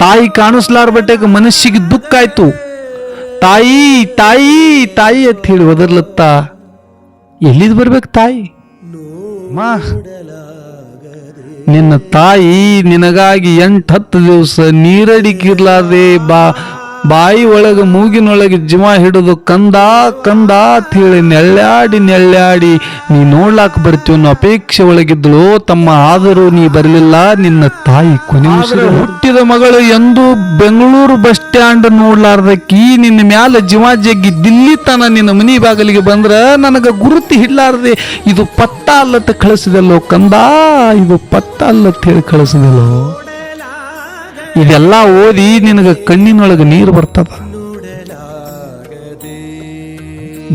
ತಾಯಿ ಕಾಣಿಸ್ಲಾರ ಬಟ್ಟೆಗೆ ಮನಸ್ಸಿಗೆ ದುಃಖ ಆಯ್ತು. ತಾಯಿ ತಾಯಿ ತಾಯಿ ಅಂತ ಹೇಳಿ ಒದರ್ಲತ್ತ. ಎಲ್ಲಿದ್ ಬರ್ಬೇಕು ತಾಯಿ? ಮಾ, ನಿನ್ನ ತಾಯಿ ನಿನಗಾಗಿ ಎಂಟು ಹತ್ತು ದಿವಸ ನೀರಡಿಕಿರ್ಲಾರ್ದೆ ಬಾ. ಬಾಯಿ ಒಳಗೆ ಮೂಗಿನೊಳಗೆ ಜೀವ ಹಿಡಿದು ಕಂದ ಕಂದ ಅಂತ ಹೇಳಿ ನೆಳ್ಳ್ಯಾಡಿ ನೆಳ್ಳ್ಯಾಡಿ ನೀ ನೋಡ್ಲಾಕ್ ಬರ್ತೀವಿ ಅನ್ನೋ ಅಪೇಕ್ಷೆ ಒಳಗಿದ್ಳು ತಮ್ಮ ಆದರೂ ನೀ ಬರಲಿಲ್ಲ. ನಿನ್ನ ತಾಯಿ ಕೊನೆ ಹುಟ್ಟಿದ ಮಗಳು ಎಂದು ಬೆಂಗಳೂರು ಬಸ್ ಸ್ಟ್ಯಾಂಡ್ ನೋಡ್ಲಾರ್ದಕ್ಕಿ ನಿನ್ನ ಮ್ಯಾಲ ಜೀವ ಜಗ್ಗಿ ದಿಲ್ಲಿ ತನ ನಿನ್ನ ಮನಿ ಬಾಗಿಲಿಗೆ ಬಂದ್ರ ನನಗ ಗುರುತಿ ಹಿಡ್ಲಾರ್ದೆ. ಇದು ಪತ್ತ ಅಲ್ಲತ್ತ ಕಳಿಸಿದಲ್ಲೋ ಕಂದ ಇದು ಪತ್ತ ಅಲ್ಲತ್ತ ಹೇಳಿ ಕಳಿಸಿದಲ್ಲೋ. ಇದೆಲ್ಲ ಓದಿ ನಿನಗ ಕಣ್ಣಿನೊಳಗೆ ನೀರು ಬರ್ತದ?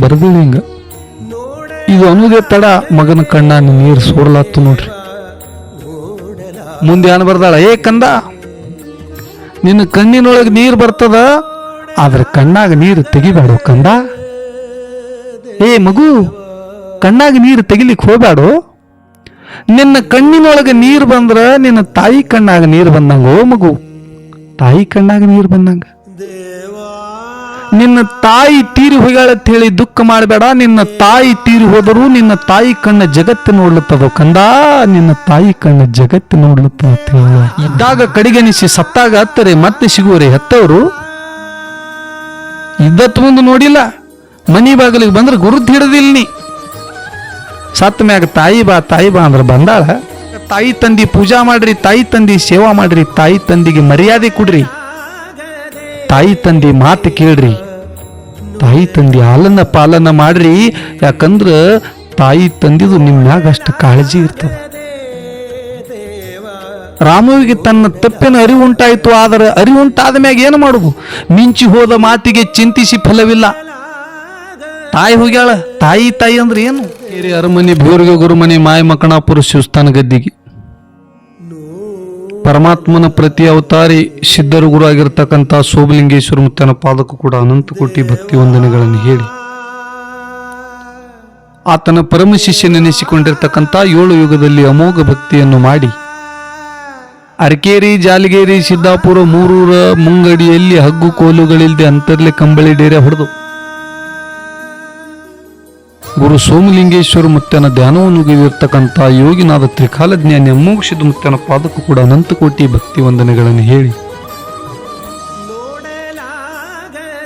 ಬರ್ದಿಲ್ಲ ಹಿಂಗ. ಇದು ಅನ್ನೋದೇ ತಡ ಮಗನ ಕಣ್ಣ ನೀರು ಸೋರ್ಲಾತ್ತು ನೋಡ್ರಿ. ಮುಂದೆ ಏನ್ ಬರ್ದಾಳ? ಏ ಕಂದ, ನಿನ್ನ ಕಣ್ಣಿನೊಳಗೆ ನೀರು ಬರ್ತದ, ಆದ್ರೆ ಕಣ್ಣಾಗ ನೀರು ತೆಗಿಬೇಡ ಕಂದ? ಏ ಮಗು, ಕಣ್ಣಾಗ ನೀರು ತೆಗಿಲಿಕ್ಕೆ ಹೋಗ್ಬೇಡು ನಿನ್ನ ಕಣ್ಣಿನೊಳಗೆ ನೀರು ಬಂದ್ರೆ ನಿನ್ನ ತಾಯಿ ಕಣ್ಣಾಗ ನೀರು ಬಂದಂಗ, ಓ ಮಗು. ತಾಯಿ ಕಣ್ಣಾಗ ನೀರು ಬಂದಂಗ. ನಿನ್ನ ತಾಯಿ ತೀರಿ ಅಂತ ಹೇಳಿ ದುಃಖ ಮಾಡಬೇಡ. ನಿನ್ನ ತಾಯಿ ತೀರಿ ಹೋದರೂ ನಿನ್ನ ತಾಯಿ ಕಣ್ಣ ಜಗತ್ತು ನೋಡ್ಲತ್ತದ ಕಂದ? ನಿನ್ನ ತಾಯಿ ಕಣ್ಣ ಜಗತ್ತು ನೋಡ್ಲತ್ತ. ಇದ್ದಾಗ ಕಡಿಗೆನಿಸಿ ಸತ್ತಾಗ ಹತ್ತರೆ, ಮತ್ತೆ ಸಿಗುವರೆ ಹೆತ್ತವರು. ಇದ್ದತ್ ಮುಂದೆ ನೋಡಿಲ್ಲ. ಮನಿ ಬಾಗಿಲಿಗೆ ಬಂದ್ರೆ ಗುರುತು ಹಿಡದಿಲ್ಲ ನೀ. ಸತ್ತ ಮ್ಯಾಗ ತಾಯಿ ಬಾ ತಾಯಿ ಬಾ ಅಂದ್ರೆ ಬಂದಾಳ. ತಾಯಿ ತಂದಿ ಪೂಜಾ ಮಾಡ್ರಿ, ತಾಯಿ ತಂದಿ ಸೇವಾ ಮಾಡ್ರಿ, ತಾಯಿ ತಂದಿಗೆ ಮರ್ಯಾದೆ ಕೊಡ್ರಿ. ತಾಯಿ ತಂದಿ ಮಾತು ಕೇಳ್ರಿ. ತಾಯಿ ತಂದಿ ಹಾಲನ್ನ ಪಾಲನ ಮಾಡ್ರಿ. ಯಾಕಂದ್ರ ತಾಯಿ ತಂದಿದು ನಿಮ್ಮ ಮ್ಯಾಗ ಅಷ್ಟು ಕಾಳಜಿ ಇರ್ತದ. ರಾಮುವಿಗೆ ತನ್ನ ತಪ್ಪಿನ ಅರಿವು ಉಂಟಾಯಿತು, ಆದರೆ ಅರಿವು ಉಂಟಾದ ಮ್ಯಾಗ ಏನು ಮಾಡುದು? ಮಿಂಚಿ ಹೋದ ಮಾತಿಗೆ ಚಿಂತಿಸಿ ಫಲವಿಲ್ಲ. ತಾಯಿ ಹೋಗ್ಯಾಳ? ತಾಯಿ ತಾಯಿ ಅಂದ್ರೆ ಏನು? ಹಿರಿ ಅರಮನೆ ಭೂರ್ಗ ಗುರುಮನೆ, ಮಾಯ ಮಕಣಾಪುರ ಶಿವಸ್ಥಾನ ಗದ್ದಿಗೆ. ಪರಮಾತ್ಮನ ಪ್ರತಿ ಅವತಾರಿ ಸಿದ್ಧರು ಗುರು ಆಗಿರ್ತಕ್ಕಂಥ ಸೋಮಲಿಂಗೇಶ್ವರ ಮುತ್ತನ ಪಾದಕ್ಕೂ ಕೂಡ ಅನಂತ ಕೋಟಿ ಭಕ್ತಿ ವಂದನೆಗಳನ್ನು ಹೇಳಿ. ಆತನ ಪರಮ ಶಿಷ್ಯನೆನಿಸಿಕೊಂಡಿರ್ತಕ್ಕಂಥ ಏಳು ಯುಗದಲ್ಲಿ ಅಮೋಘ ಭಕ್ತಿಯನ್ನು ಮಾಡಿ. ಅರಕೇರಿ, ಜಾಲಗೇರಿ, ಸಿದ್ದಾಪುರ, ಮೂರೂರ ಮುಂಗಡಿಯಲ್ಲಿ ಹಗ್ಗು ಕೋಲುಗಳಿಲ್ಲದೆ ಅಂತರ್ಲೆ ಕಂಬಳಿ ಡೇರೆ ಹೊಡೆದು. ಗುರು ಸೋಮಲಿಂಗೇಶ್ವರ ಮುತ್ತನ ಧ್ಯಾನವನ್ನು ಗೆದಿರ್ತಕ್ಕಂಥ ಯೋಗಿನಾದ ತ್ರಿಕಾಲಜ್ಞಾನಿ ಅಮೋಕ್ಷದ ಮುತ್ತನ ಪಾದಕ್ಕೂ ಕೂಡ ಅನಂತಕೋಟಿ ಭಕ್ತಿ ವಂದನೆಗಳನ್ನು ಹೇಳಿ.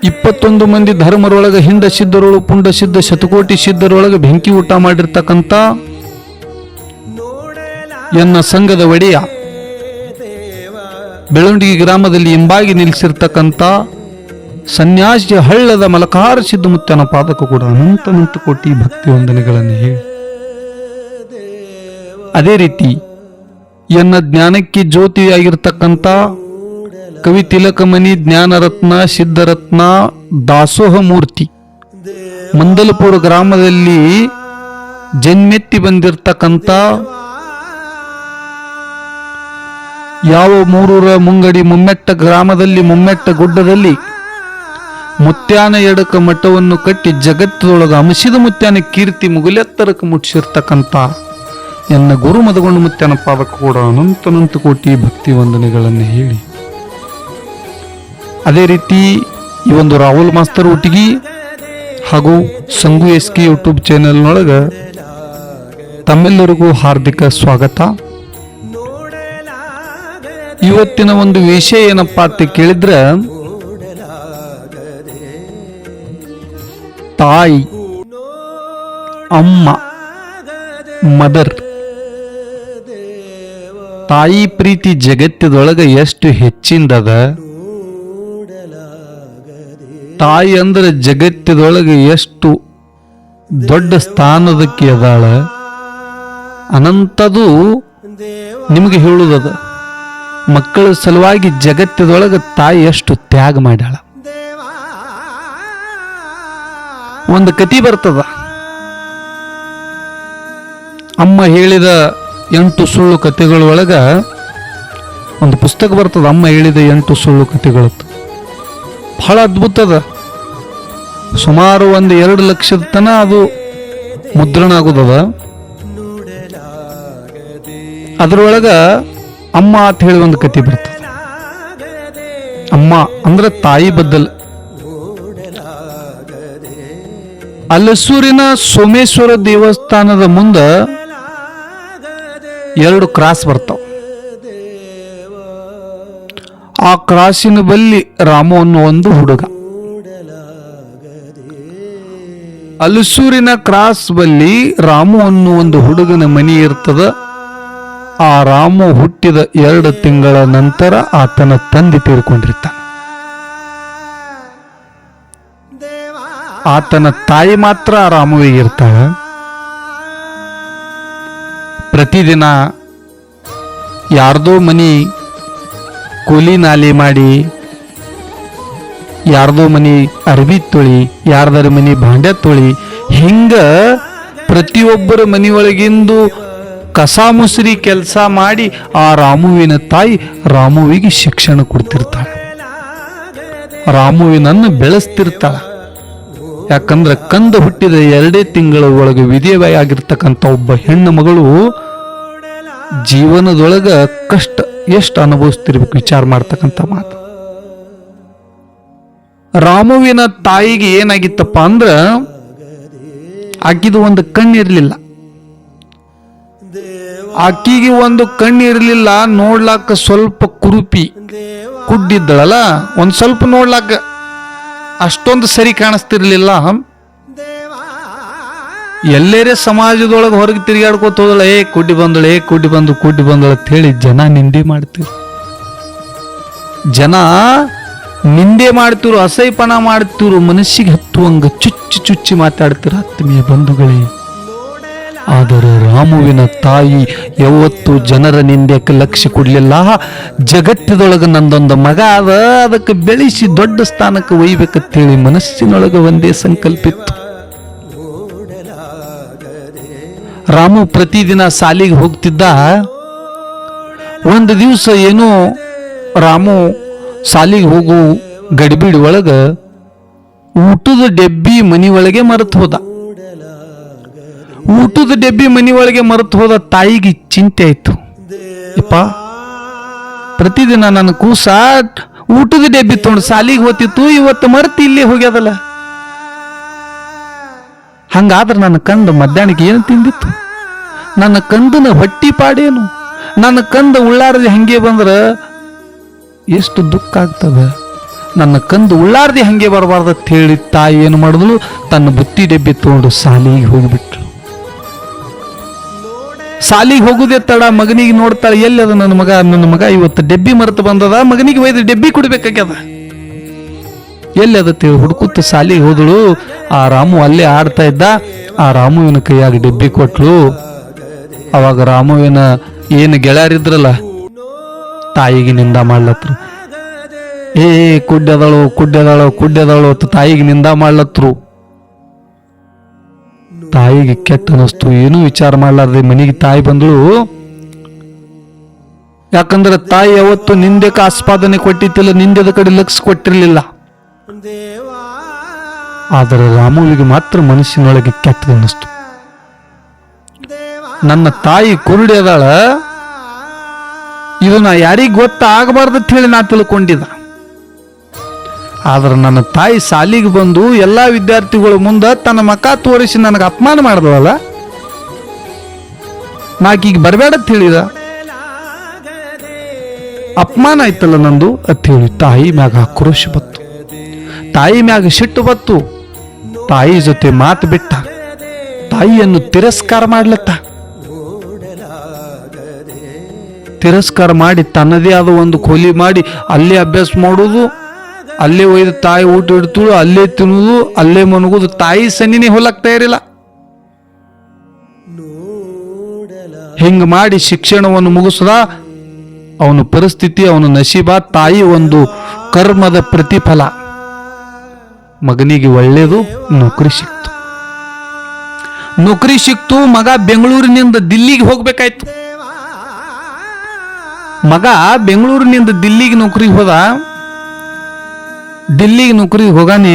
ಇಪ್ಪತ್ತೊಂದು ಮಂದಿ ಧರ್ಮರೊಳಗ ಹಿಂಡ ಸಿದ್ಧರೊಳಗೆ ಪುಂಡ ಸಿದ್ಧ ಶತಕೋಟಿ ಸಿದ್ಧರೊಳಗೆ ಬೆಂಕಿ ಊಟ ಮಾಡಿರ್ತಕ್ಕಂಥ ಎನ್ನ ಸಂಘದ ಒಡೆಯ ಬೆಳವಣಿಗೆ ಗ್ರಾಮದಲ್ಲಿ ಹಿಂಬಾಗಿ ನಿಲ್ಲಿಸಿರ್ತಕ್ಕಂಥ ಸನ್ಯಾಸಿ ಹಳ್ಳದ ಮಲಕಾರ ಸಿದ್ಧಮುತ್ತನ ಪಾದಕ ಕೂಡ ಅನಂತ ಕೋಟಿ ಭಕ್ತಿ ವಂದನೆಗಳನ್ನು ಹೇಳಿ. ಅದೇ ರೀತಿ ಎನ್ನ ಜ್ಞಾನಕ್ಕೆ ಜ್ಯೋತಿಯಾಗಿರ್ತಕ್ಕಂಥ ಕವಿ ತಿಲಕಮಣಿ ಜ್ಞಾನರತ್ನ, ಸಿದ್ಧರತ್ನ ದಾಸೋಹ ಮೂರ್ತಿ ಮಂದಲಪುರ ಗ್ರಾಮದಲ್ಲಿ ಜನ್ಮೆತ್ತಿ ಬಂದಿರತಕ್ಕಂಥ ಯಾವ ಮೂರೂರ ಮುಂಗಡಿ ಮುಮ್ಮೆಟ್ಟ ಗ್ರಾಮದಲ್ಲಿ ಮುಮ್ಮೆಟ್ಟ ಗುಡ್ಡದಲ್ಲಿ ಮುತ್ಯಾನ ಎಡಕ ಮಠವನ್ನು ಕಟ್ಟಿ ಜಗತ್ತದೊಳಗ ಅಮಿಸಿದ ಮುತ್ಯಾನ ಕೀರ್ತಿ ಮುಗುಲೆತ್ತರಕ್ಕೆ ಮುಟ್ಟಿಸಿರ್ತಕ್ಕಂಥ ಎನ್ನ ಗುರು ಮದಗೊಂಡು ಮುತ್ಯಾನ ಪಾದಕ್ಕೆ ಕೂಡ ಅನಂತ ಅನಂತ ಕೋಟಿ ಭಕ್ತಿ ವಂದನೆಗಳನ್ನು ಹೇಳಿ. ಅದೇ ರೀತಿ ಈ ಒಂದು ರಾಹುಲ್ ಮಾಸ್ತರ್ ಒಟ್ಟಿಗೆ ಹಾಗೂ ಸಂಗು ಎಸ್ ಕೆ ಯೂಟ್ಯೂಬ್ ಚಾನೆಲ್ನೊಳಗೆ ತಮ್ಮೆಲ್ಲರಿಗೂ ಹಾರ್ದಿಕ ಸ್ವಾಗತ. ಇವತ್ತಿನ ಒಂದು ವಿಷಯ ಏನಪ್ಪಾ ಅಂತ ಕೇಳಿದ್ರ ತಾಯಿ, ಅಮ್ಮ, ಮದರ್. ತಾಯಿ ಪ್ರೀತಿ ಜಗತ್ತದೊಳಗೆ ಎಷ್ಟು ಹೆಚ್ಚಿಂದದ? ತಾಯಿ ಅಂದ್ರೆ ಜಗತ್ತದೊಳಗೆ ಎಷ್ಟು ದೊಡ್ಡ ಸ್ಥಾನದಕ್ಕೆ ಅದಾಳ? ಅನಂತದು ನಿಮಗೆ ಹೇಳುವುದದ ಮಕ್ಕಳ ಸಲುವಾಗಿ ಜಗತ್ತದೊಳಗೆ ತಾಯಿ ಎಷ್ಟು ತ್ಯಾಗ ಮಾಡ್ಯಾಳ? ಒಂದು ಕತಿ ಬರ್ತದ. ಅಮ್ಮ ಹೇಳಿದ ಎಂಟು ಸುಳ್ಳು ಕಥೆಗಳೊಳಗ ಒಂದು ಪುಸ್ತಕ ಬರ್ತದ, ಅಮ್ಮ ಹೇಳಿದ ಎಂಟು ಸುಳ್ಳು ಕಥೆಗಳು ಬಹಳ ಅದ್ಭುತದ ಅದ. ಸುಮಾರು ಒಂದು ಎರಡು ಲಕ್ಷದ ತನ ಅದು ಮುದ್ರಣ ಆಗುದದ. ಅದರೊಳಗ ಅಮ್ಮ ಅಂತ ಹೇಳಿ ಒಂದು ಕತೆ ಬರ್ತದೆ. ಅಮ್ಮ ಅಂದ್ರೆ ತಾಯಿ ಬದ್ದಲ್ ಅಲಸೂರಿನ ಸೋಮೇಶ್ವರ ದೇವಸ್ಥಾನದ ಮುಂದ ಎರಡು ಕ್ರಾಸ್ ಬರ್ತಾವ. ಆ ಕ್ರಾಸಿನ ಬಲ್ಲಿ ರಾಮು ಒಂದು ಹುಡುಗ. ಅಲಸೂರಿನ ಕ್ರಾಸ್ ಬಲ್ಲಿ ರಾಮು ಅನ್ನೋ ಒಂದು ಹುಡುಗನ ಮನೆ ಇರ್ತದ. ಆ ರಾಮು ಹುಟ್ಟಿದ ಎರಡು ತಿಂಗಳ ನಂತರ ಆತನ ತಂದೆ ತೀರ್ಕೊಂಡಿರ್ತಾನೆ. ಆತನ ತಾಯಿ ಮಾತ್ರ ಆ ರಾಮುವಿಗೆ ಇರ್ತಾಳ. ಪ್ರತಿದಿನ ಯಾರ್ದೋ ಮನಿ ಕೂಲಿ ನಾಲಿ ಮಾಡಿ, ಯಾರ್ದೋ ಮನಿ ಅರ್ಬಿ ತೊಳಿ, ಯಾರ್ದಾರ ಮನಿ ಭಾಂಡ್ಯ ತೊಳಿ, ಹಿಂಗ ಪ್ರತಿಯೊಬ್ಬರ ಮನಿಯೊಳಗಿಂದು ಕಸ ಮುಸುರಿ ಕೆಲಸ ಮಾಡಿ ಆ ರಾಮುವಿನ ತಾಯಿ ರಾಮುವಿಗೆ ಶಿಕ್ಷಣ ಕೊಡ್ತಿರ್ತಾಳೆ. ರಾಮುವಿನನ್ನು ಬೆಳೆಸ್ತಿರ್ತಾಳ. ಯಾಕಂದ್ರೆ ಕಂದ ಹುಟ್ಟಿದ ಎರಡೇ ತಿಂಗಳ ಒಳಗೆ ವಿಧೇವಾಯಿ ಆಗಿರ್ತಕ್ಕಂಥ ಒಬ್ಬ ಹೆಣ್ಣು ಮಗಳು ಜೀವನದೊಳಗ ಕಷ್ಟ ಎಷ್ಟು ಅನುಭವಿಸ್ತಿರ್ಬೇಕು ವಿಚಾರ ಮಾಡ್ತಕ್ಕಂಥ ಮಾತು. ರಾಮುವಿನ ತಾಯಿಗೆ ಏನಾಗಿತ್ತಪ್ಪ ಅಂದ್ರ ಆಕಿದು ಒಂದು ಕಣ್ಣಿರಲಿಲ್ಲ. ಆಕಿಗೆ ಒಂದು ಕಣ್ಣಿರಲಿಲ್ಲ, ನೋಡ್ಲಾಕ ಸ್ವಲ್ಪ ಕುರುಪಿ ಕುಡ್ಡಿದ್ದಳಲ್ಲ ಒಂದ್ ಸ್ವಲ್ಪ ನೋಡ್ಲಾಕ ಅಷ್ಟೊಂದು ಸರಿ ಕಾಣಿಸ್ತಿರ್ಲಿಲ್ಲ. ಎಲ್ಲೇರೇ ಸಮಾಜದೊಳಗೆ ಹೊರಗೆ ತಿರುಗಾಡ್ಕೋತ ಹೋದಳ, ಏ ಕುಡ್ಡಿ ಬಂದಳು, ಏ ಕುಡ್ಡಿ ಬಂದು ಕುಡ್ಡಿ ಬಂದಳು ಅಂತ ಹೇಳಿ ಜನ ನಿಂದೆ ಮಾಡ್ತಿರು ಜನ ನಿಂದೆ ಮಾಡ್ತಿರು ಅಸೈಪಣ ಮಾಡ್ತಿರು ಮನಸ್ಸಿಗೆ ಹತ್ತುವಂಗ ಚುಚ್ಚಿ ಚುಚ್ಚಿ ಮಾತಾಡ್ತಿರ ಆತ್ಮೀಯ ಬಂಧುಗಳೇ ಆದರೆ ರಾಮುವಿನ ತಾಯಿ ಯಾವತ್ತು ಜನರ ನಿಂದಕ್ಕೆ ಲಕ್ಷ್ಯ ಕೊಡಲಿಲ್ಲ. ಜಗತ್ತದೊಳಗೆ ನಂದೊಂದು ಮಗ ಅದ. ಅದಕ್ಕೆ ಬೆಳೆಸಿ ದೊಡ್ಡ ಸ್ಥಾನಕ್ಕೆ ಒಯ್ಬೇಕಂತೇಳಿ ಮನಸ್ಸಿನೊಳಗೆ ಒಂದೇ ಸಂಕಲ್ಪಿತ್ತು ರಾಮು ಪ್ರತಿದಿನ ಸಾಲಿಗೆ ಹೋಗ್ತಿದ್ದ. ಒಂದು ದಿವಸ ಏನೋ ರಾಮು ಸಾಲಿಗೆ ಹೋಗು ಗಡಿಬಿಡಿ ಒಳಗೆ ಊಟದ ಡೆಬ್ಬಿ ಮನಿ ಒಳಗೆ ಮರೆತು ಹೋದ. ಊಟದ ಡೆಬ್ಬಿ ಮನಿ ಒಳಗೆ ಮರೆತು ಹೋದ ತಾಯಿಗೆ ಚಿಂತೆ ಆಯ್ತು. ಇಪ್ಪ, ಪ್ರತಿದಿನ ನನ್ನ ಕೂಸ ಊಟದ ಡೆಬ್ಬಿ ತೊಗೊಂಡು ಸಾಲಿಗೆ ಹೋತಿತ್ತು, ಇವತ್ತು ಮರೆತು ಇಲ್ಲೇ ಹೋಗ್ಯದಲ್ಲ. ಹಂಗಾದ್ರೆ ನನ್ನ ಕಂದ ಮಧ್ಯಾಹ್ನಕ್ಕೆ ಏನು ತಿಂದಿತ್ತು? ನನ್ನ ಕಂದನ ಹೊಟ್ಟಿ ಪಾಡೇನು? ನನ್ನ ಕಂದ ಉಳ್ಳಾರದೆ ಹಂಗೆ ಬಂದ್ರೆ ಎಷ್ಟು ದುಃಖ ಆಗ್ತದ? ನನ್ನ ಕಂದು ಉಳ್ಳಾರ್ದೆ ಹಂಗೆ ಬರಬಾರ್ದು ಅಂತ ಹೇಳಿ ತಾಯಿ ಏನು ಮಾಡಿದ್ಲು? ತನ್ನ ಬುತ್ತಿ ಡೆಬ್ಬಿ ತೊಗೊಂಡು ಸಾಲಿಗೆ ಹೋಗಿಬಿಟ್ರು ಸಾಲಿಗೆ ಹೋಗುದೆ ತಡ, ಮಗನಿಗೆ ನೋಡ್ತಾಳೆ, ಎಲ್ಲಿ ಅದ ನನ್ನ ಮಗ? ನನ್ನ ಮಗ ಇವತ್ತು ಡೆಬ್ಬಿ ಮರೆತು ಬಂದದ, ಮಗನಿಗೆ ಒಯ್ದು ಡೆಬ್ಬಿ ಕುಡಿಬೇಕಾಗ್ಯದ. ಎಲ್ಲಿ ಅದ ತಿಳಿ ಹುಡುಕುತ್ತ ಸಾಲಿಗೆ ಹೋದಳು, ಆ ರಾಮು ಅಲ್ಲೇ ಆಡ್ತಾ ಇದ್ದ, ಆ ರಾಮುವಿನ ಕೈಯಾಗ ಡೆಬ್ಬಿ ಕೊಟ್ಲು. ಅವಾಗ ರಾಮುವಿನ ಏನು ಗೆಳೆಯರಿದ್ರಲ್ಲ ತಾಯಿಗೆ ನಿಂದ ಮಾಡ್ಲತ್ರು. ಏ, ಕುಡ್ಯದಳು ಕುಡ್ಯದಳು ಕುಡ್ಯದಳು ತಾಯಿಗೆ ನಿಂದ ಮಾಡ್ಲತ್ರು. ತಾಯಿಗೆ ಕೆಟ್ಟ ಅನಸ್ತು ಏನೂ ವಿಚಾರ ಮಾಡ್ಲಾರ್ದೆ ಮನೆಗೆ ತಾಯಿ ಬಂದಳು. ಯಾಕಂದ್ರೆ ತಾಯಿ ಯಾವತ್ತು ನಿಂದಕ್ಕೆ ಆಸ್ಪಾದನೆ ಕೊಟ್ಟಿತ್ತಿಲ್ಲ ನಿಂದೆದ ಕಡೆ ಲಕ್ಷ ಕೊಟ್ಟಿರಲಿಲ್ಲ. ಆದರೆ ರಾಮುವಿಗೆ ಮಾತ್ರ ಮನಸ್ಸಿನೊಳಗೆ ಕೆಟ್ಟದ ಅನಿಸ್ತು ನನ್ನ ತಾಯಿ ಕುರುಡಿ ಅದಾಳ. ಇದು ನಾ ಯಾರಿಗೆ ಗೊತ್ತಾಗಬಾರ್ದು ಹೇಳಿ ನಾ ತಿಳ್ಕೊಂಡಿದ್ದ. ಆದ್ರೆ ನನ್ನ ತಾಯಿ ಸಾಲಿಗೆ ಬಂದು ಎಲ್ಲಾ ವಿದ್ಯಾರ್ಥಿಗಳ ಮುಂದೆ ತನ್ನ ಮಕ ತೋರಿಸಿ ನನಗೆ ಅಪಮಾನ ಮಾಡಿದವಲ್ಲ ನಾಕೀಗ ಅಂತ ಹೇಳಿದ. ಅಪಮಾನ ಆಯ್ತಲ್ಲ ನಂದು? ಅಂತ ಹೇಳಿ, ತಾಯಿ ಮ್ಯಾಗ ಆಕ್ರೋಶ ಬತ್ತು ತಾಯಿ ಮ್ಯಾಗ ಸಿಟ್ಟು ಬತ್ತು. ತಾಯಿ ಜೊತೆ ಮಾತು ಬಿಟ್ಟ. ತಾಯಿಯನ್ನು ತಿರಸ್ಕಾರ ಮಾಡ್ಲತ್ತ. ತಿರಸ್ಕಾರ ಮಾಡಿ ತನ್ನದೇ ಆದ ಒಂದು ಕೂಲಿ ಮಾಡಿ ಅಲ್ಲಿ ಅಭ್ಯಾಸ ಮಾಡೋದು. ಅಲ್ಲೇ ಒಯ್ದು ತಾಯಿ ಊಟ ಇಡ್ತಳು, ಅಲ್ಲೇ ತಿನ್ನುವುದು ಅಲ್ಲೇ ಮನಗುದು. ತಾಯಿ ಸನ್ನಿನೇ ಹೊಲಕ್ ಇರಲಿಲ್ಲ ಹಿಂಗ ಮಾಡಿ ಶಿಕ್ಷಣವನ್ನು ಮುಗಿಸದ, ಅವನ ಪರಿಸ್ಥಿತಿ, ಅವನ ನಶೀಬ, ತಾಯಿ ಒಂದು ಕರ್ಮದ ಪ್ರತಿಫಲ. ಮಗನಿಗೆ ಒಳ್ಳೇದು, ನೌಕರಿ ಸಿಕ್ತು. ನೌಕರಿ ಸಿಕ್ತು, ಮಗ ಬೆಂಗಳೂರಿನಿಂದ ದಿಲ್ಲಿಗೆ ಹೋಗ್ಬೇಕಾಯ್ತು. ಮಗ ಬೆಂಗಳೂರಿನಿಂದ ದಿಲ್ಲಿಗೆ ನೌಕರಿಗೆ ಹೋದ ದಿಲ್ಲಿಗೆ ನೌಕರಿಗೆ ಹೋಗಾನೆ,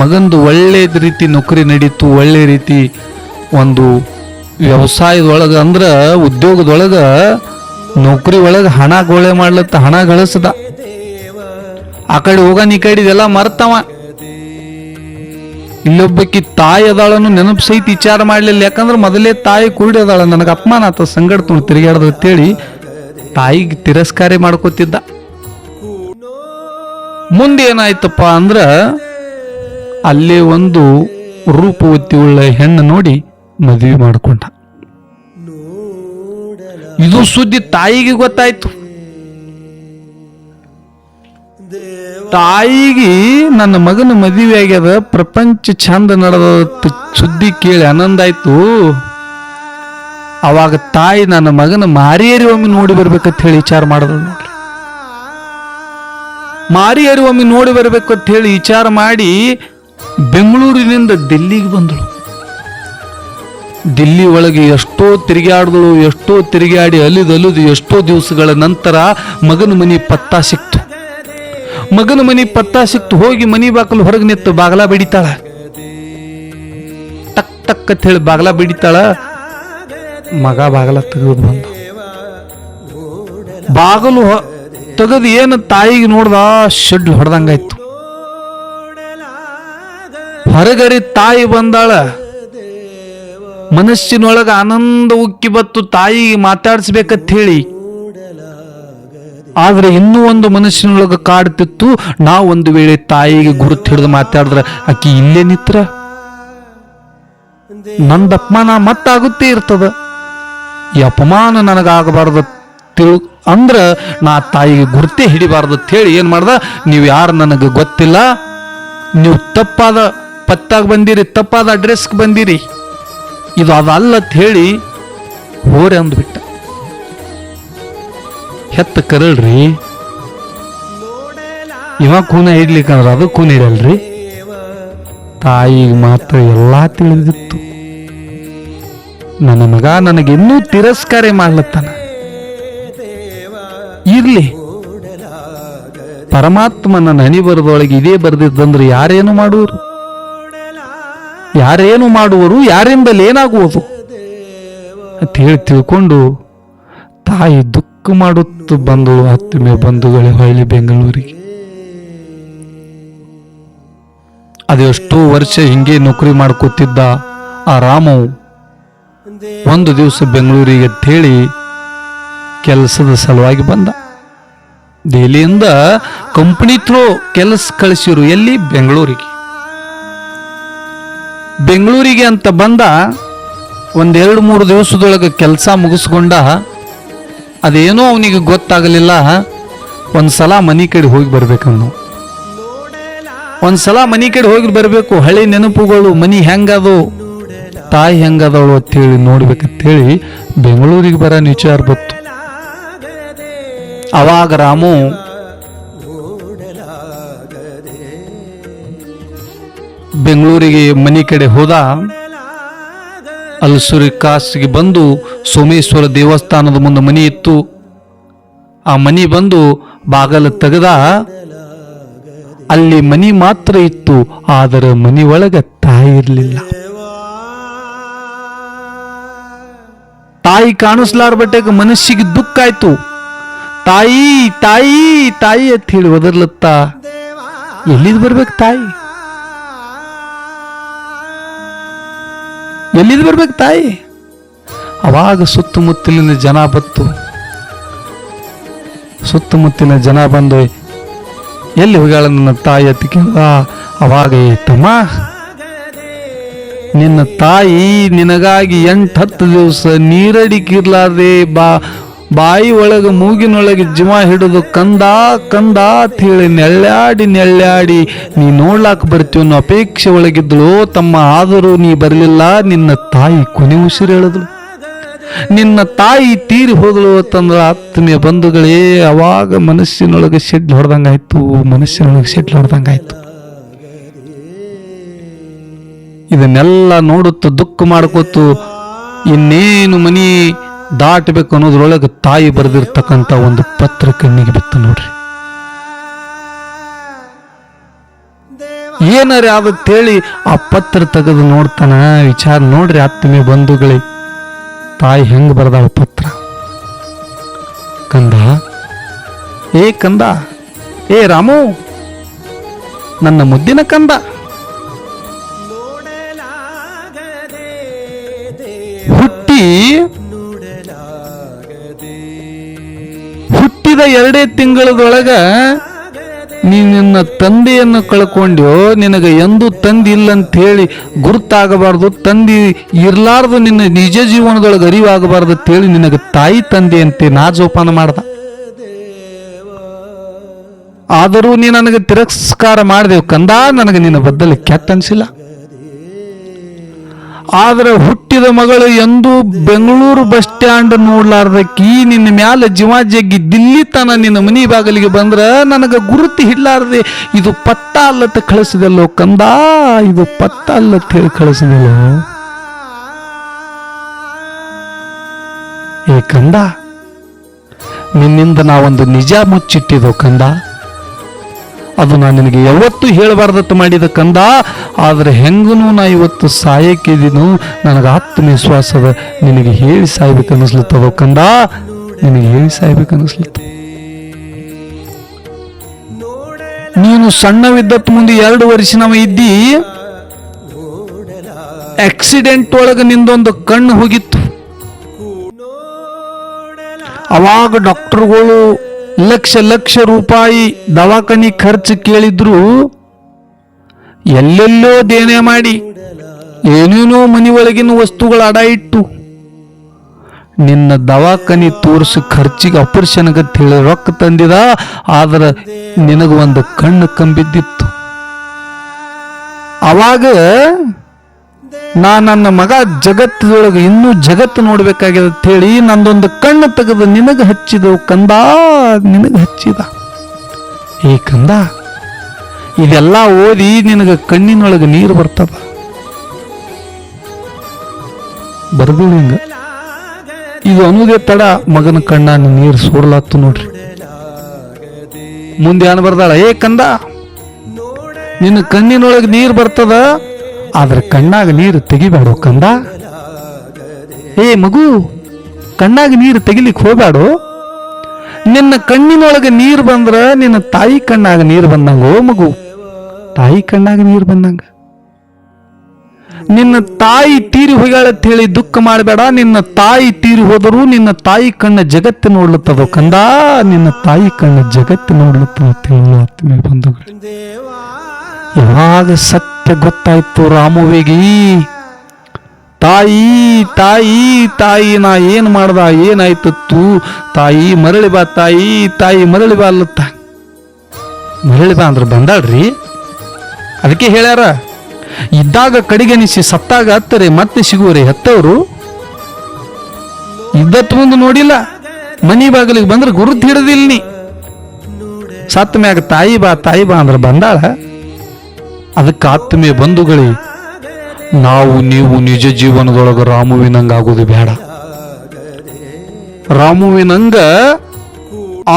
ಮಗಂದು ಒಳ್ಳೆ ರೀತಿ ನೌಕರಿ ನಡೀತು, ಒಳ್ಳೆ ರೀತಿ ಒಂದು ವ್ಯವಸಾಯದೊಳಗೆ ಅಂದ್ರೆ ಉದ್ಯೋಗದೊಳಗೆ ನೌಕರಿ ಒಳಗೆ ಹಣ ಗೋಳೆ ಮಾಡ್ಲತ್ತ, ಹಣ ಗಳಿಸದ. ಆ ಕಡೆ ಹೋಗಾನ, ಈ ಕಡೆ ಇದೆಲ್ಲ ಮರ್ತವ. ಇಲ್ಲೊಬ್ಬಕಿ ತಾಯಿ ಅದಾಳನ್ನು ನೆನಪು ಸಹಿತ ವಿಚಾರ ಮಾಡ್ಲಿಲ್ಲ. ಯಾಕಂದ್ರೆ ಮೊದಲೇ ತಾಯಿ ಕೂಡಿ ಅದಾಳ. ನನಗೆ ಅಪಮಾನ ಆತ ಸಂಗಡ ತಿರುಗಾಡ್ದ ಅಂತೇಳಿ ತಾಯಿಗೆ ತಿರಸ್ಕಾರ ಮಾಡ್ಕೋತಿದ್ದ. ಮುಂದೆ ಏನಾಯ್ತಪ್ಪ ಅಂದ್ರ ಅಲ್ಲೇ ಒಂದು ರೂಪವತಿ ಉಳ್ಳ ಹೆಣ್ಣು ನೋಡಿ ಮದುವೆ ಮಾಡಿಕೊಂಡ. ಇದು ಸುದ್ದಿ ತಾಯಿಗೆ ಗೊತ್ತಾಯ್ತು. ತಾಯಿಗೆ ನನ್ನ ಮಗನ ಮದುವೆ ಆಗ್ಯದ, ಪ್ರಪಂಚ ಚಂದ ನಡೆದ ಸುದ್ದಿ ಕೇಳಿ ಆನಂದ ಆಯ್ತು ಅವಾಗ ತಾಯಿ ನನ್ನ ಮಗನ ಮಾರಿಯರಿ ಒಮ್ಮೆ ನೋಡಿ ಬರ್ಬೇಕಂತ ಹೇಳಿ ವಿಚಾರ ಮಾಡಿದ್ರು ನೋಡ್ರಿ. ಮಾರಿಯೇರಿ ಒಮ್ಮೆ ನೋಡಿ ಬರಬೇಕು ಅಂತ ಹೇಳಿ ವಿಚಾರ ಮಾಡಿ ಬೆಂಗಳೂರಿನಿಂದ ದಿಲ್ಲಿಗೆ ಬಂದಳು. ದಿಲ್ಲಿ ಒಳಗೆ ಎಷ್ಟೋ ತಿರುಗಾಡಿದಳು ಎಷ್ಟೋ ತಿರುಗಾಡಿ ಅಲಿದು ಅಲಿದು ಎಷ್ಟೋ ದಿವಸಗಳ ನಂತರ ಮಗನ ಮನಿ ಪತ್ತಾ ಸಿಕ್ತು. ಮಗನ ಮನಿ ಪತ್ತಾ ಸಿಕ್ತು, ಹೋಗಿ ಮನಿ ಬಾಕಲು ಹೊರಗೆ ನಿಂತು ಬಾಗಲ ಬಿಡಿತಾಳ. ಟಕ್ ಟಕ್ ಅಂತ ಹೇಳಿ ಬಾಗಲ ಬಿಡಿತಾಳ. ಮಗ ಬಾಗಲ ತೆಗೆದು ಬಂದ. ಬಾಗಲು ತೆಗೆದು ಏನು ತಾಯಿಗೆ ನೋಡ್ದ ಶೆಡ್ ಹೊಡೆದಂಗಾಯ್ತು. ಹೊರಗರಿ ತಾಯಿ ಬಂದಾಳ. ಮನಸ್ಸಿನೊಳಗ ಆನಂದ ಉಕ್ಕಿ ಬತ್ತು ತಾಯಿಗೆ ಮಾತಾಡಿಸ್ಬೇಕಂತ ಹೇಳಿ. ಆದ್ರೆ ಇನ್ನೂ ಒಂದು ಮನಸ್ಸಿನೊಳಗ ಕಾಡ್ತಿತ್ತು ನಾವು ಒಂದು ವೇಳೆ ತಾಯಿಗೆ ಗುರುತು ಹಿಡಿದು ಮಾತಾಡಿದ್ರೆ, ಆಕಿ ಇಲ್ಲೇ ನಿತ್ರ. ನಂದ ಅಪಮಾನ ಮತ್ತಾಗುತ್ತೆ ಇರ್ತದ. ಈ ಅಪಮಾನ ನನಗಾಗಬಾರ್ದು. ತಿಳು ಅಂದ್ರ ನಾ ತಾಯಿಗೆ ಗುರ್ತಿ ಹಿಡಿಬಾರ್ದು ಅಂತ ಹೇಳಿ ಏನ್ ಮಾಡ್ದ? ನೀವು ಯಾರು ನನಗೆ ಗೊತ್ತಿಲ್ಲ, ನೀವು ತಪ್ಪಾದ ಪತ್ತಾಗ ಬಂದಿರಿ, ತಪ್ಪಾದ ಅಡ್ರೆಸ್ಗೆ ಬಂದಿರಿ. ಇದು ಅದಲ್ಲ ಹೇಳಿ ಹೋರೆ ಅಂದ್ಬಿಟ್ಟ. ಹೆತ್ತ ಕರಳ್ರಿ. ಇವ ಕೂನ ಇಡ್ಲಿಕ್ಕಂದ್ರೆ ಅದು ಕೂನ ಇರಲ್ರಿ. ತಾಯಿಗೆ ಮಾತ್ರ ಎಲ್ಲಾ ತಿಳಿದಿತ್ತು. ನನ್ನ ಮಗ ನನಗೆ ಇನ್ನೂ ತಿರಸ್ಕಾರ ಮಾಡ್ಲತ್ತಾನ. ಇರ್ಲಿ. ಪರಮಾತ್ಮ ನನ್ನ ಹನಿ ಬರದೊಳಗೆ ಇದೇ ಬರೆದಿದ್ದಂದ್ರೆ ಯಾರೇನು ಮಾಡುವರು? ಯಾರೇನು ಮಾಡುವರು? ಯಾರಿಂದಲೇ ಏನಾಗುವುದು? ಅಂತ ಹೇಳಿ ತಿಳ್ಕೊಂಡು ತಾಯಿ ದುಃಖ ಮಾಡುತ್ತ ಬಂದಳು ಹತ್ತಿಮೆ ಬಂಧುಗಳೇ ಹೊಯ್ಲಿ ಬೆಂಗಳೂರಿಗೆ. ಅದೆಷ್ಟೋ ವರ್ಷ ಹಿಂಗೆ ನೌಕರಿ ಮಾಡ್ಕೋತಿದ್ದ ಆ ರಾಮು ಒಂದು ದಿವಸ ಬೆಂಗಳೂರಿಗೆ ಹೇಳಿ ಕೆಲಸದ ಸಲುವಾಗಿ ಬಂದ. ದೆಹಲಿಯಿಂದ ಕಂಪನಿ ಥ್ರೂ ಕೆಲಸ ಕಳಿಸಿರು ಎಲ್ಲಿ? ಬೆಂಗಳೂರಿಗೆ. ಬೆಂಗಳೂರಿಗೆ ಅಂತ ಬಂದ ಒಂದೆರಡು ಮೂರು ದಿವಸದೊಳಗೆ ಕೆಲಸ ಮುಗಿಸ್ಕೊಂಡ. ಅದೇನೋ ಅವನಿಗೆ ಗೊತ್ತಾಗಲಿಲ್ಲ. ಒಂದು ಸಲ ಮನೆ ಕಡೆ ಹೋಗಿ ಬರಬೇಕನ್ನು ಒಂದು ಸಲ ಮನೆ ಕಡೆ ಹೋಗಿ ಬರಬೇಕು. ಹಳೆ ನೆನಪುಗಳು, ಮನಿ ಹೆಂಗದು, ತಾಯಿ ಹೆಂಗದವಳು ಅಂತೇಳಿ ನೋಡ್ಬೇಕಂತೇಳಿ ಬೆಂಗಳೂರಿಗೆ ಬರೋ ವಿಚಾರ ಬತ್ತು ಅವಾಗ ರಾಮು ಬೆಂಗಳೂರಿಗೆ ಮನೆ ಕಡೆ ಹೋದ, ಅಲ್ಸುರಿ ಕಾಸಿಗೆ ಬಂದು ಸೋಮೇಶ್ವರ ದೇವಸ್ಥಾನದ ಮುಂದೆ ಮನೆ ಇತ್ತು. ಆ ಮನಿ ಬಂದು ಬಾಗಲ ತೆಗೆದ, ಅಲ್ಲಿ ಮನಿ ಮಾತ್ರ ಇತ್ತು, ಆದರೆ ಮನಿ ಒಳಗ ತಾಯಿ ಇರಲಿಲ್ಲ. ತಾಯಿ ಕಾಣಿಸ್ಲಾರ ಬಟ್ಟೆಗೆ ಮನಸ್ಸಿಗೆ ದುಃಖ ಆಯ್ತು. ತಾಯಿ ತಾಯಿ ತಾಯಿ ಅಂತ ಹೇಳಿ ಒದರ್ಲತ್ತ. ಎಲ್ಲಿದ್ ಬರ್ಬೇಕು ತಾಯಿ? ಎಲ್ಲಿದ್ ಬರ್ಬೇಕು ತಾಯಿ? ಅವಾಗ ಸುತ್ತಮುತ್ತಲಿನ ಜನ ಬತ್ತು ಸುತ್ತಮುತ್ತಲಿನ ಜನ ಬಂದು, ಎಲ್ಲಿ ಹೋಗ್ಯಾಳ ನನ್ನ ತಾಯಿ ಅಂತ ಕೇಳ ಅವಾಗ, ತಮ್ಮ, ನಿನ್ನ ತಾಯಿ ನಿನಗಾಗಿ ಎಂಟು ಹತ್ತು ದಿವಸ ನೀರಡಿಕಿರ್ಲಾರ್ದೆ ಬಾ ಬಾಯಿ ಒಳಗೆ ಮೂಗಿನೊಳಗೆ ಜಿಮ ಹಿಡಿದು ಕಂದ ಕಂದ ಹೇಳಿ ನೆಳ್ಳಾಡಿ ನೆಳ್ಳ್ಯಾಡಿ ನೀ ನೋಡ್ಲಾಕ್ ಬರ್ತೀವಿ ಅನ್ನೋ ಅಪೇಕ್ಷೆ ಒಳಗಿದ್ದಳು. ತಮ್ಮ ಆದರೂ ನೀ ಬರಲಿಲ್ಲ. ನಿನ್ನ ತಾಯಿ ಕೊನೆ ಉಸಿರು ಹೇಳಿದ್ಳು ನಿನ್ನ ತಾಯಿ ತೀರಿ ಹೋದಳು ಅಂತಂದ್ರೆ ಆತ್ಮೀಯ ಬಂಧುಗಳೇ, ಅವಾಗ ಮನಸ್ಸಿನೊಳಗೆ ಶೆಡ್ ಹೊಡೆದಂಗಾಯ್ತು ಮನಸ್ಸಿನೊಳಗೆ ಶೆಡ್ ಹೊಡೆದಂಗಾಯ್ತು ಇದನ್ನೆಲ್ಲ ನೋಡುತ್ತ ದುಃಖ ಮಾಡ್ಕೋತು, ಇನ್ನೇನು ಮನಿ? ದಾಟಬೇಕು ಅನ್ನೋದ್ರೊಳಗೆ ತಾಯಿ ಬರೆದಿರ್ತಕ್ಕಂಥ ಒಂದು ಪತ್ರ ಕಣ್ಣಿಗೆ ಬಿತ್ತು ನೋಡ್ರಿ. ಏನಾರ ಆದತ್ತೇಳಿ ಆ ಪತ್ರ ತೆಗೆದು ನೋಡ್ತಾನ? ವಿಚಾರ ನೋಡ್ರಿ ಆತ್ಮೀಯ ಬಂಧುಗಳೇ. ತಾಯಿ ಹೆಂಗ್ ಬರ್ದಾಳ ಪತ್ರ? ಕಂದ? ಏ ಕಂದ? ಏ ರಾಮು? ನನ್ನ ಮುದ್ದಿನ ಕಂದ? ಹುಟ್ಟಿ ಎರಡೇ ತಿಂಗಳದೊಳಗ ನೀ ನಿನ್ನ ತಂದೆಯನ್ನು ಕಳ್ಕೊಂಡ್ಯೋ, ನಿನಗೆ ಎಂದು ತಂದೆ ಇಲ್ಲ ಅಂತ ಹೇಳಿ ಗುರುತಾಗಬಾರ್ದು, ತಂದಿ ಇರ್ಲಾರ್ದು ನಿನ್ನ ನಿಜ ಜೀವನದೊಳಗೆ ಅರಿವಾಗಬಾರ್ದು ಅಂತೇಳಿ ನಿನಗೆ ತಾಯಿ ತಂದೆ ಅಂತೆ ನಾ ಜೋಪಾನ ಮಾಡ್ದ. ಆದರೂ ನೀ ನನಗೆ ತಿರಸ್ಕಾರ ಮಾಡಿದೆವು ಕಂದ ನನಗೆ ನಿನ್ನ ಬದ್ದಲ್ಲಿ ಕೆಟ್ಟ ಅನ್ಸಿಲ್ಲ. ಆದ್ರೆ ಹುಟ್ಟಿದ ಮಗಳು ಎಂದು ಬೆಂಗಳೂರು ಬಸ್ ಸ್ಟ್ಯಾಂಡ್ ನೋಡ್ಲಾರ್ದಕ್ಕಿ ನಿನ್ನ ಮ್ಯಾಲ ಜೀವ ಜಗ್ಗಿ ದಿಲ್ಲಿ ತನ ನಿನ್ನ ಮನಿ ಬಾಗಿಲಿಗೆ ಬಂದ್ರ ನನಗೆ ಗುರುತಿ ಹಿಡ್ಲಾರ್ದೆ, ಇದು ಪತ್ತ ಅಲ್ಲತ್ತ ಕಳಿಸಿದಲ್ಲೋ ಕಂದ ಇದು ಪತ್ತ ಅಲ್ಲತ್ತ ಹೇಳಿ ಕಳಿಸಿದಲ್ಲೋ ಏ ಕಂದ, ನಿನ್ನಿಂದ ನಾವೊಂದು ನಿಜ ಮುಚ್ಚಿಟ್ಟಿದ್ದೋ ಕಂದ? ಅದು ನಾನು ನಿನಗೆ ಯಾವತ್ತೂ ಹೇಳಬಾರ್ದತ್ತು ಮಾಡಿದ ಕಂದ. ಆದರೆ ಹೆಂಗೂ ನಾ ಇವತ್ತು ಸಾಯಕ್ಕಿದ್ದೀನೋ ನನಗೆ ಆತ್ಮವಿಶ್ವಾಸದ ನಿನಗೆ ಹೇಳಿ ಸಾಯ್ಬೇಕು ಅನ್ನಿಸ್ಲತ್ತದ ಕಂದ? ನಿನಗೆ ಹೇಳಿ ಸಾಯ್ಬೇಕು ಅನ್ನಿಸ್ಲತ್ತ? ನೀನು ಸಣ್ಣವಿದ್ದತ್ ಮುಂದೆ ಎರಡು ವರ್ಷನವ ಇದ್ದಿ? ಆಕ್ಸಿಡೆಂಟ್ ಒಳಗೆ ನಿಂದೊಂದು ಕಣ್ಣು ಹೋಗಿತ್ತು. ಅವಾಗ ಡಾಕ್ಟರ್ಗಳು ಲಕ್ಷ ಲಕ್ಷ ರೂಪಾಯಿ ದವಾಖಾನಿ ಖರ್ಚು ಕೇಳಿದ್ರು, ಎಲ್ಲೆಲ್ಲೋ ದೇನೆ ಮಾಡಿ ಏನೇನೋ ಮನಿ ಒಳಗಿನ ವಸ್ತುಗಳ ಅಡ ಇಟ್ಟು ನಿನ್ನ ದವಾಖಾನಿ ತೋರಿಸಿ ಖರ್ಚಿಗೆ ಆಪರೇಷನ್ಗತ್ ಹೇಳಿ ರೊಕ್ಕ ತಂದಿದ, ಆದ್ರೆ ನಿನಗೆ ಒಂದು ಕಣ್ಣು ಕಂಬಿದ್ದಿತ್ತು. ಅವಾಗ ನಾ ನನ್ನ ಮಗ ಜಗತ್ತದೊಳಗೆ ಇನ್ನೂ ಜಗತ್ತು ನೋಡ್ಬೇಕಾಗ್ಯದ ಅಂತ ಹೇಳಿ ನಂದೊಂದು ಕಣ್ಣು ತೆಗೆದು ನಿನಗೆ ಹಚ್ಚಿದವು ಕಂದ, ನಿನಗೆ ಹಚ್ಚಿದ. ಈ ಕಂದ, ಇದೆಲ್ಲ ಓದಿ ನಿನಗೆ ಕಣ್ಣಿನೊಳಗೆ ನೀರು ಬರ್ತದ. ಬರ್ದು ಹಿಂಗ. ಇದು ಅನ್ನೋದೇ ತಡ, ಮಗನ ಕಣ್ಣ ನೀರು ಸೋರ್ಲಾತ್ತು ನೋಡ್ರಿ. ಮುಂದೆ ಏನ್ ಬರ್ದಾಳ, ಏ ಕಂದ, ನಿನ್ನ ಕಣ್ಣಿನೊಳಗೆ ನೀರು ಬರ್ತದ ಆದ್ರೆ ಕಣ್ಣಾಗ ನೀರು ತೆಗಿಬೇಡ ಕಂದ? ಏ ಮಗು, ಕಣ್ಣಾಗ ನೀರು ತೆಗಿಲಿಕ್ಕೆ ಹೋಗ್ಬೇಡು? ನಿನ್ನ ಕಣ್ಣಿನೊಳಗೆ ನೀರು ಬಂದ್ರ ನಿನ್ನ ತಾಯಿ ಕಣ್ಣಾಗ ನೀರು ಬಂದಂಗ, ಓ ಮಗು. ತಾಯಿ ಕಣ್ಣಾಗ ನೀರು ಬಂದಂಗ. ನಿನ್ನ ತಾಯಿ ತೀರಿ ಅಂತ ಹೇಳಿ ದುಃಖ ಮಾಡಬೇಡ. ನಿನ್ನ ತಾಯಿ ತೀರಿ ಹೋದರೂ ನಿನ್ನ ತಾಯಿ ಕಣ್ಣ ಜಗತ್ತು ನೋಡ್ಲತ್ತದೋ ಕಂದ? ನಿನ್ನ ತಾಯಿ ಕಣ್ಣ ಜಗತ್ತು ನೋಡ್ಲತ್ತದ ಸತ್ ಆತ್ಮೀಯ ಬಂಧುಗಳು ಯಾವಾಗ ಸತ್ಯ ಗೊತ್ತಾಯ್ತು ರಾಮುವಿಗೆ? ತಾಯಿ ತಾಯಿ ತಾಯಿ, ನಾ ಏನ್ ಮಾಡ್ದ, ಏನಾಯ್ತು ತೂ? ತಾಯಿ ಮರಳಿ ಬಾ, ತಾಯಿ ತಾಯಿ ಮರಳಿ ಬಾ ಅಲ್ಲತ್ತ. ಮರಳಿ ಬಾ ಅಂದ್ರೆ ಬಂದಾಳ್ರಿ? ಅದಕ್ಕೆ ಹೇಳ್ಯಾರ, ಇದ್ದಾಗ ಕಡಿಗೆನಿಸಿ ಸತ್ತಾಗ ಹತ್ತರೆ, ಮತ್ತೆ ಸಿಗುವರೆ ಹೆತ್ತವರು? ಇದ್ದತ್ ಮುಂದೆ ನೋಡಿಲ್ಲ, ಮನಿ ಬಾಗಿಲಿಗೆ ಬಂದ್ರೆ ಗುರುತು ಹಿಡದಿಲ್ಲ ನೀ. ಸತ್ತ ಮ್ಯಾಗ ತಾಯಿ ಬಾ ತಾಯಿ ಬಾ ಅಂದ್ರೆ ಬಂದಾಳ? ಅದಕ್ಕೆ ಆತ್ಮೀಯ ಬಂಧುಗಳೇ, ನಾವು ನೀವು ನಿಜ ಜೀವನದೊಳಗೆ ರಾಮುವಿನಂಗ ಆಗೋದು ಬೇಡ. ರಾಮುವಿನಂಗ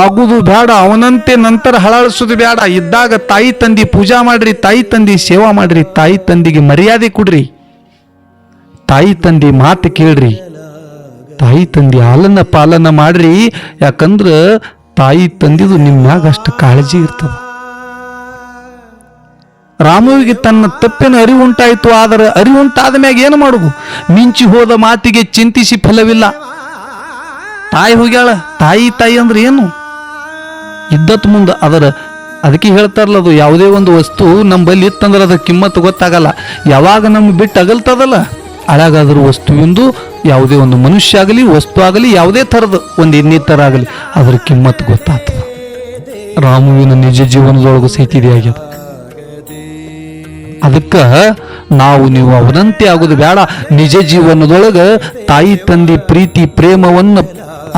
ಆಗುದು ಬೇಡ, ಅವನಂತೆ ನಂತರ ಹಳಾಳಿಸೋದು ಬೇಡ. ಇದ್ದಾಗ ತಾಯಿ ತಂದಿ ಪೂಜಾ ಮಾಡ್ರಿ, ತಾಯಿ ತಂದಿ ಸೇವಾ ಮಾಡ್ರಿ, ತಾಯಿ ತಂದಿಗೆ ಮರ್ಯಾದೆ ಕೊಡ್ರಿ. ತಾಯಿ ತಂದಿ ಮಾತು ಕೇಳ್ರಿ, ತಾಯಿ ತಂದಿ ಹಾಲನ್ನ ಪಾಲನ ಮಾಡ್ರಿ. ಯಾಕಂದ್ರ ತಾಯಿ ತಂದಿದು ನಿಮ್ಮ ಮ್ಯಾಗ ಅಷ್ಟು ಕಾಳಜಿ ಇರ್ತದ. ರಾಮುವಿಗೆ ತನ್ನ ತಪ್ಪಿನ ಅರಿವುಂಟಾಯಿತು ಆದರೆ ಅರಿವು ಉಂಟಾದ ಮ್ಯಾಗ ಏನು ಮಾಡುದು? ಮಿಂಚಿ ಹೋದ ಮಾತಿಗೆ ಚಿಂತಿಸಿ ಫಲವಿಲ್ಲ. ತಾಯಿ ಹೋಗ್ಯಾಳ, ತಾಯಿ ತಾಯಿ ಅಂದ್ರೆ ಏನು? ಇದ್ದತ್ ಮುಂದೆ ಅದರ, ಅದಕ್ಕೆ ಹೇಳ್ತಾರಲ್ಲ ಅದು, ಯಾವುದೇ ಒಂದು ವಸ್ತು ನಮ್ಮ ಇತ್ತಂದ್ರೆ ಅದರ ಕಿಮ್ಮತ್ತು ಗೊತ್ತಾಗಲ್ಲ. ಯಾವಾಗ ನಮ್ಮ ಬಿಟ್ಟು ಅಗಲ್ತದಲ್ಲ? ಅಳಗಾದ್ರ ವಸ್ತುವಿಂದು ಯಾವುದೇ ಒಂದು ಮನುಷ್ಯ ಆಗಲಿ, ವಸ್ತು ಆಗಲಿ, ಯಾವುದೇ ಥರದ ಒಂದು ಇನ್ನಿತರ ಆಗಲಿ, ಅದ್ರ ಕಿಮ್ಮತ್ತು ಗೊತ್ತಾಗ್ತದೆ. ರಾಮುವಿನ ನಿಜ ಜೀವನದೊಳಗೂ ಸಹಿತ ಆಗ್ಯದ. ಅದಕ್ಕ ನಾವು ನೀವು ಅವನಂತೆ ಆಗೋದು ಬೇಡ. ನಿಜ ಜೀವನದೊಳಗೆ ತಾಯಿ ತಂದೆ ಪ್ರೀತಿ ಪ್ರೇಮವನ್ನ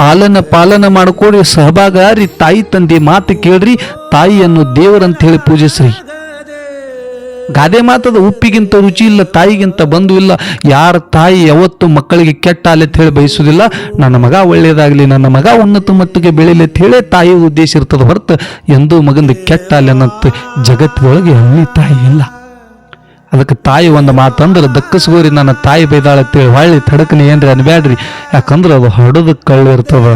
ಆಲನ ಪಾಲನ ಮಾಡಿಕೊಡಿ ಸಹಭಾಗಾರಿ ತಾಯಿ ತಂದೆ ಮಾತು ಕೇಳ್ರಿ, ತಾಯಿಯನ್ನು ದೇವರಂತ ಹೇಳಿ ಪೂಜಿಸ್ರಿ. ಗಾದೆ ಮಾತದ ಉಪ್ಪಿಗಿಂತ ರುಚಿ ಇಲ್ಲ, ತಾಯಿಗಿಂತ ಬಂದು ಇಲ್ಲ, ಯಾರ ತಾಯಿ ಯಾವತ್ತು ಮಕ್ಕಳಿಗೆ ಕೆಟ್ಟ ಅಲ್ಲಿ ಅಂತ ಹೇಳಿ ಬಯಸುವುದಿಲ್ಲ. ನನ್ನ ಮಗ ಒಳ್ಳೆಯದಾಗಲಿ, ನನ್ನ ಮಗ ಉನ್ನತ ಮಟ್ಟಿಗೆ ಬೆಳೀಲಿ ಅಂತ ಹೇಳಿ ತಾಯಿ ಉದ್ದೇಶ ಇರ್ತದ ಹೊರತು ಎಂದೂ ಮಗಂದು ಕೆಟ್ಟ ಆಲೆ ಅನ್ನತ್ತೆ ಜಗತ್ತಿನೊಳಗೆ ಎಲ್ಲಿ ತಾಯಿ ಇಲ್ಲ. ಅದಕ್ಕೆ ತಾಯಿ ಒಂದು ಮಾತಂದ್ರೆ ದಕ್ಕಸ್ಗೋರಿ ನನ್ನ ತಾಯಿ ಬೈದಾಳ ಅಂತೇಳಿ ಹೊಳ್ಳಿ ತಡಕನಿ ಏನ್ರಿ ಅನ್ಬ್ಯಾಡ್ರಿ. ಯಾಕಂದ್ರೆ ಅದು ಹಡದ ಕಳ್ಳು ಇರ್ತದ.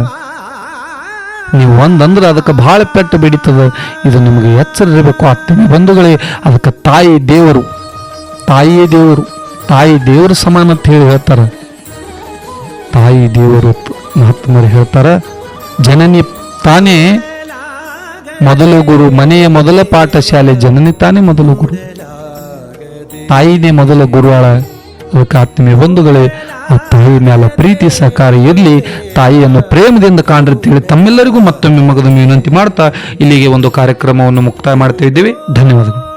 ನೀವು ಒಂದಂದ್ರೆ ಅದಕ್ಕೆ ಭಾಳ ಪೆಟ್ಟು ಬಿಡಿತದ ಇದು ನಿಮಗೆ ಎಚ್ಚರ ಇರಬೇಕು. ಅತ್ತಿನ ಬಂಧುಗಳೇ, ಅದಕ್ಕೆ ತಾಯಿ ದೇವರು ತಾಯಿಯೇ ದೇವರು, ತಾಯಿ ದೇವರ ಸಮಾನ ಅಂತ ಹೇಳಿ ಹೇಳ್ತಾರೆ. ತಾಯಿ ದೇವರು ಮಹಾತ್ಮರು ಹೇಳ್ತಾರೆ, ಜನನಿ ತಾನೇ ಮೊದಲು ಗುರು, ಮನೆಯ ಮೊದಲ ಪಾಠಶಾಲೆ, ಜನನಿ ತಾನೇ ಮೊದಲು ಗುರು. ತಾಯಿನೇ ಮೊದಲ ಗುರುವಾಳ ಅದಕ್ಕೆ ಆತ್ಮೀಯ ಬಂಧುಗಳೇ, ಆ ತಾಯಿ ಮೇಲೆ ಪ್ರೀತಿ ಸಹಕಾರ ಇರಲಿ, ತಾಯಿಯನ್ನು ಪ್ರೇಮದಿಂದ ಕಾಣ್ರಿ ಅಂತೇಳಿ ತಮ್ಮೆಲ್ಲರಿಗೂ ಮತ್ತೊಮ್ಮೆ ಮಗದ ವಿನಂತಿ ಮಾಡ್ತಾ ಇಲ್ಲಿಗೆ ಒಂದು ಕಾರ್ಯಕ್ರಮವನ್ನು ಮುಕ್ತಾಯ ಮಾಡ್ತಾ ಇದ್ದೇವೆ. ಧನ್ಯವಾದಗಳು.